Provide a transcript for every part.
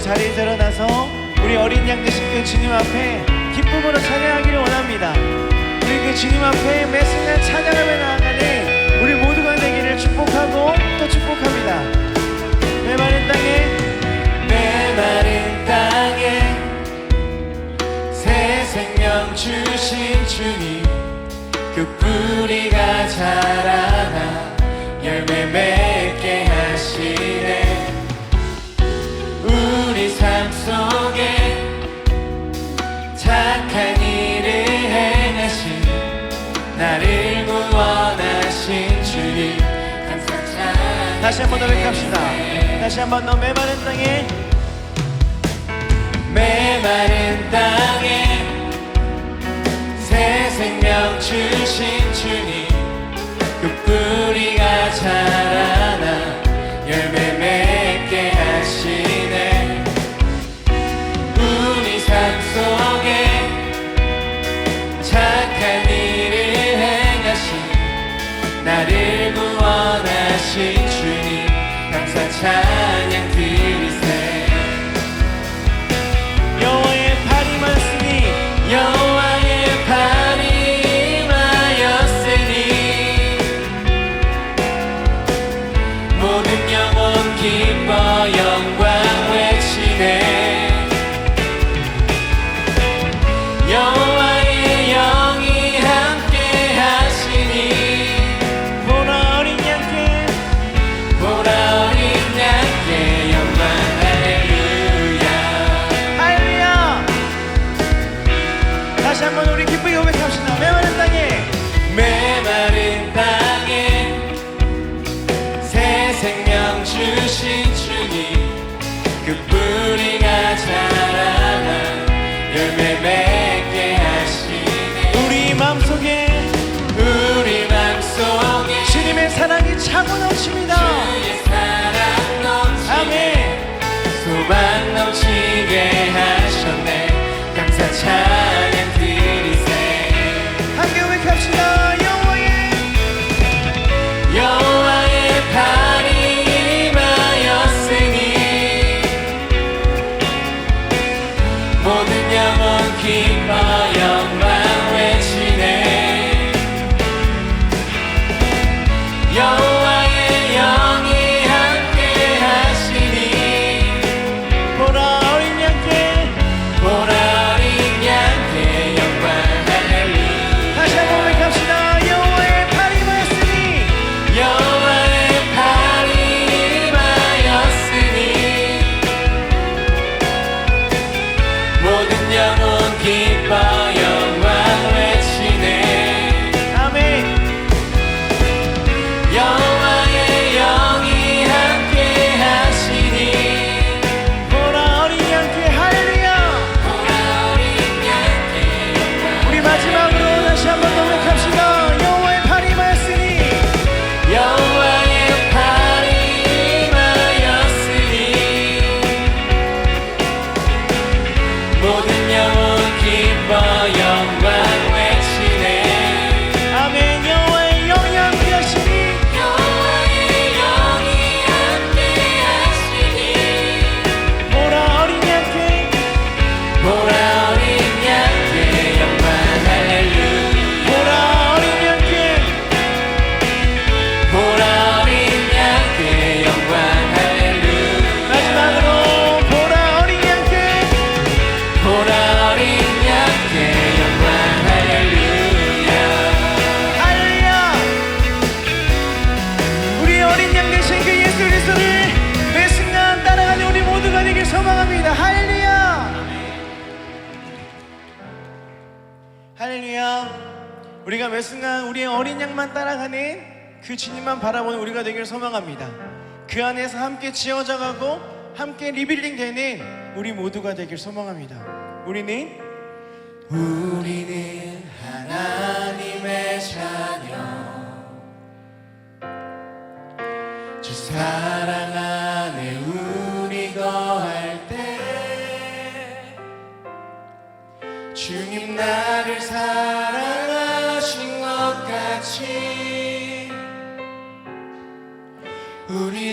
자리에 드러나서 우리 어린 양 되신 그 주님 앞에 기쁨으로 찬양하기를 원합니다. 우리 그 주님 앞에 매 순간 찬양하며 나아가는 우리 모두가 되기를 축복하고 또 축복합니다. 메마른 땅에 메마른 땅에 새 생명 주신 주님 그 뿌리가 자라나 열매 맺게 하시 다시 한번 노래합시다. 다시 한번 너 메마른 땅에 메마른 땅에 새 생명 주신 주님 그 뿌리가 자라 time. 매 순간 우리의 어린 양만 따라가는 그 주님만 바라보는 우리가 되기를 소망합니다. 그 안에서 함께 지어져 가고 함께 리빌딩 되는 우리 모두가 되길 소망합니다. 우리는 우리는 하나님의 자녀 주 사랑 안에 우리 거할 때 주님 나를 사랑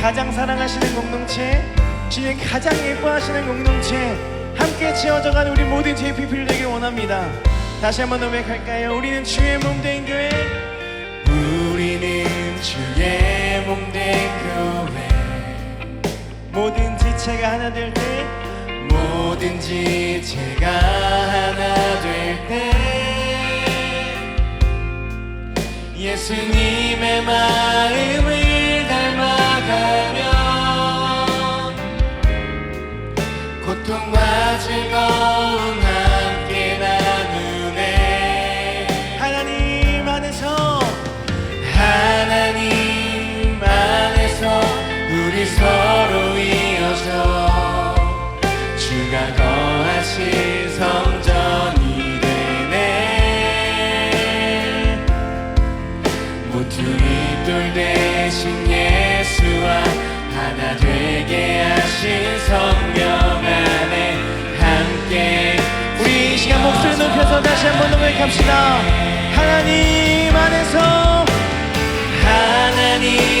가장 사랑하시는 공동체 주님 가장 예뻐하시는 공동체 함께 지어져간 우리 모든 JPP를 되길 원합니다. 다시 한번 노력할까요? 우리는 주의 몸된 교회. 우리는 주의 몸된 교회. 모든 지체가 하나 될 때 모든 지체가 하나 될 때 예수님의 마음을 don't 다시 한번 고백합시다. 하나님 안에서. 하나님.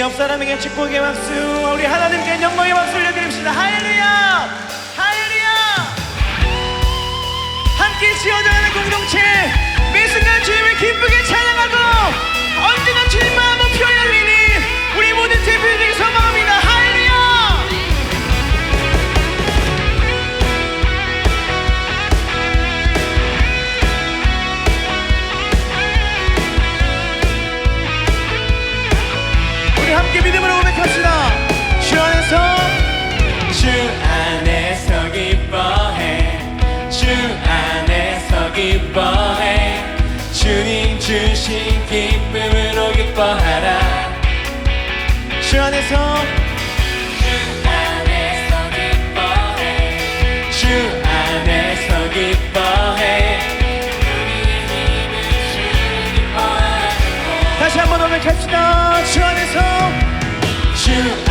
옆 사람에게 축복의 박수, 우리 하나님께 영광의 박수 올려드립시다. 할렐루야! 할렐루야! 함께 지어져야 하는 공동체! 주 안에서 주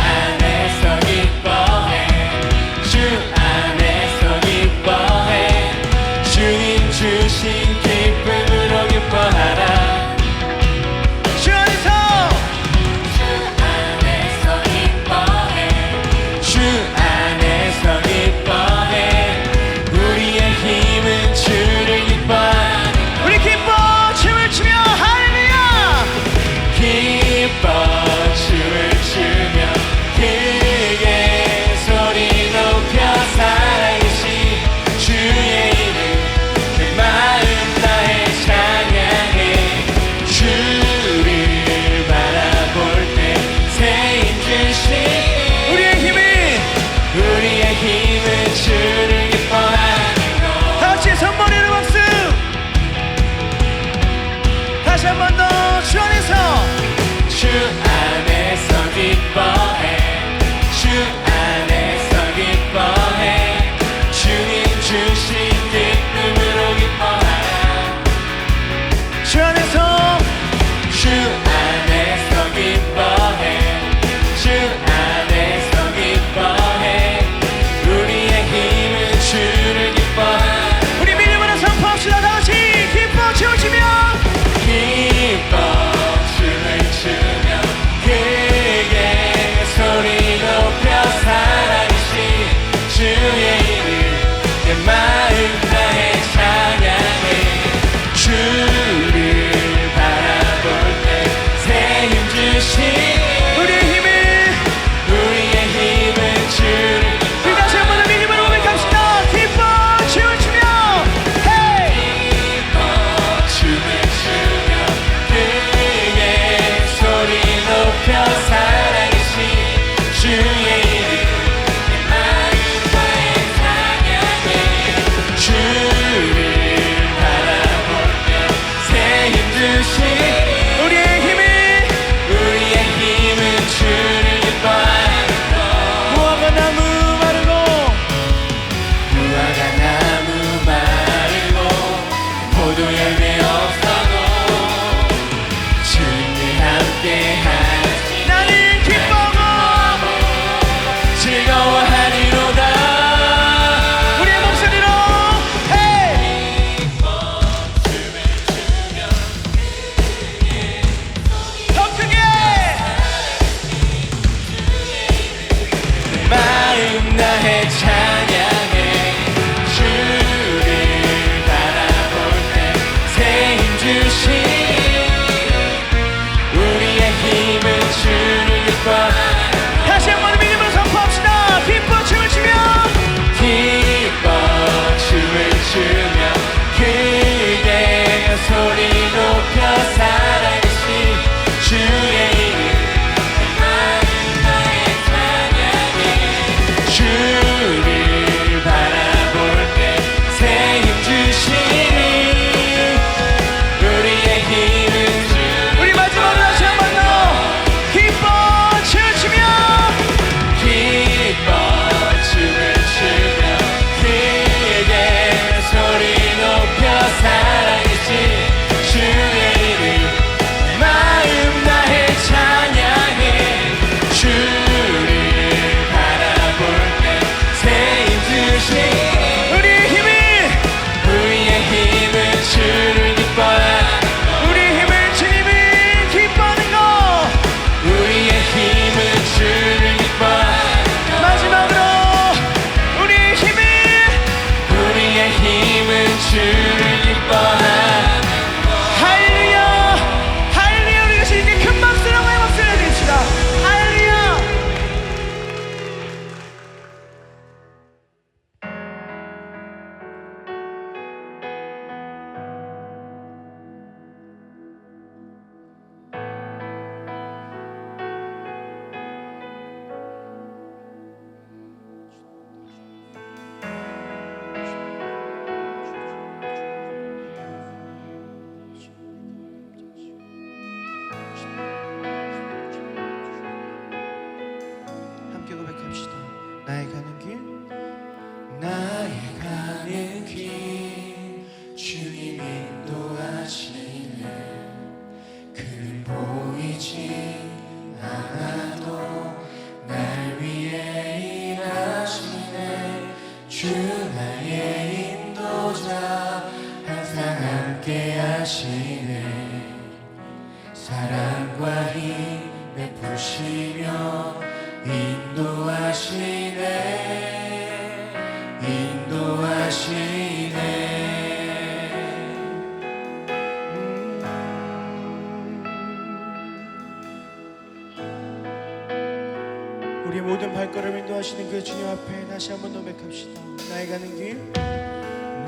그 주님 앞에 다시 한번 노백합시다. 나의 가는 길.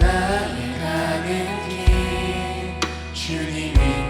나의 가는 길 주님이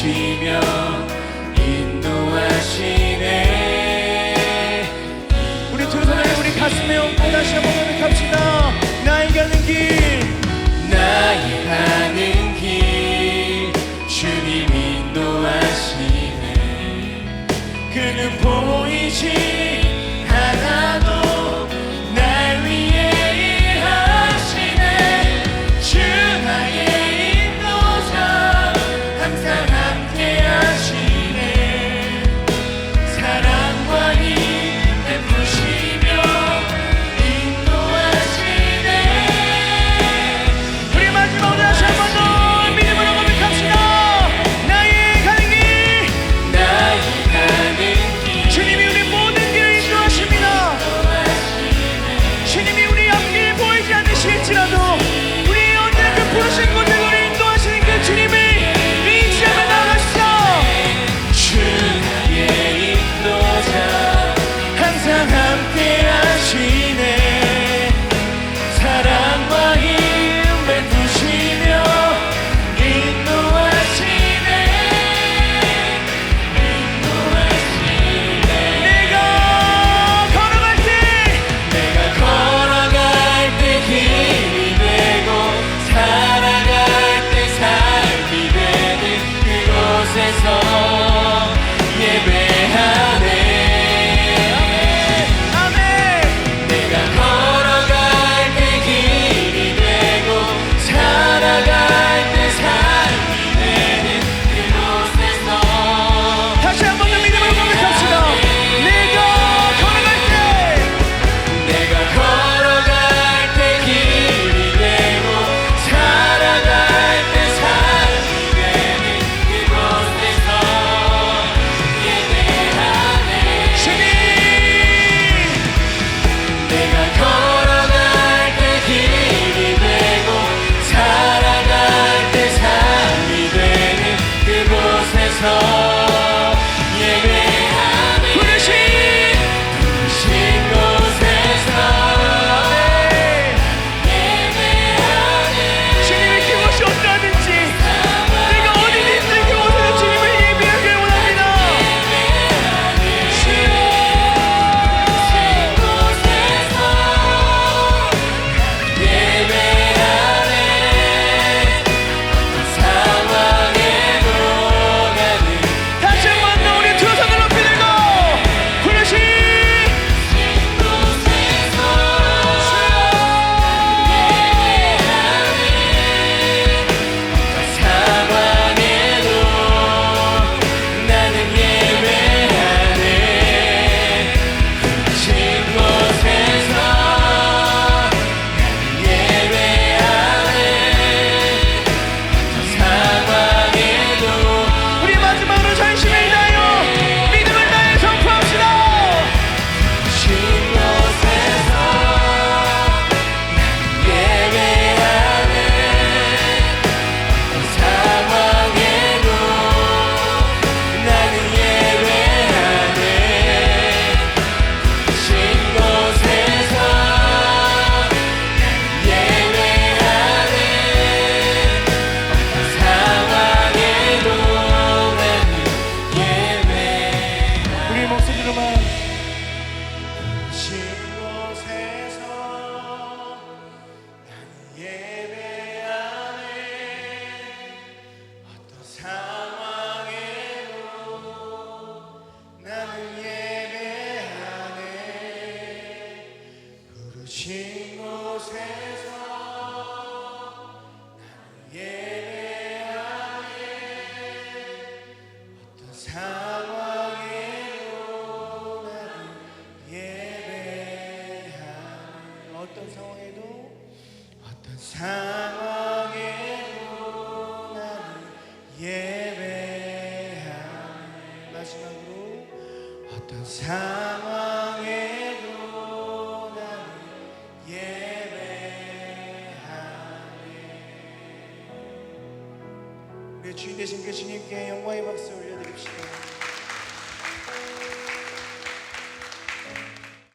하시며 인도하시네. 우리 두 손을 우리 가슴에 얹고 다시 한번 고백합시다. 나에게 하는 길.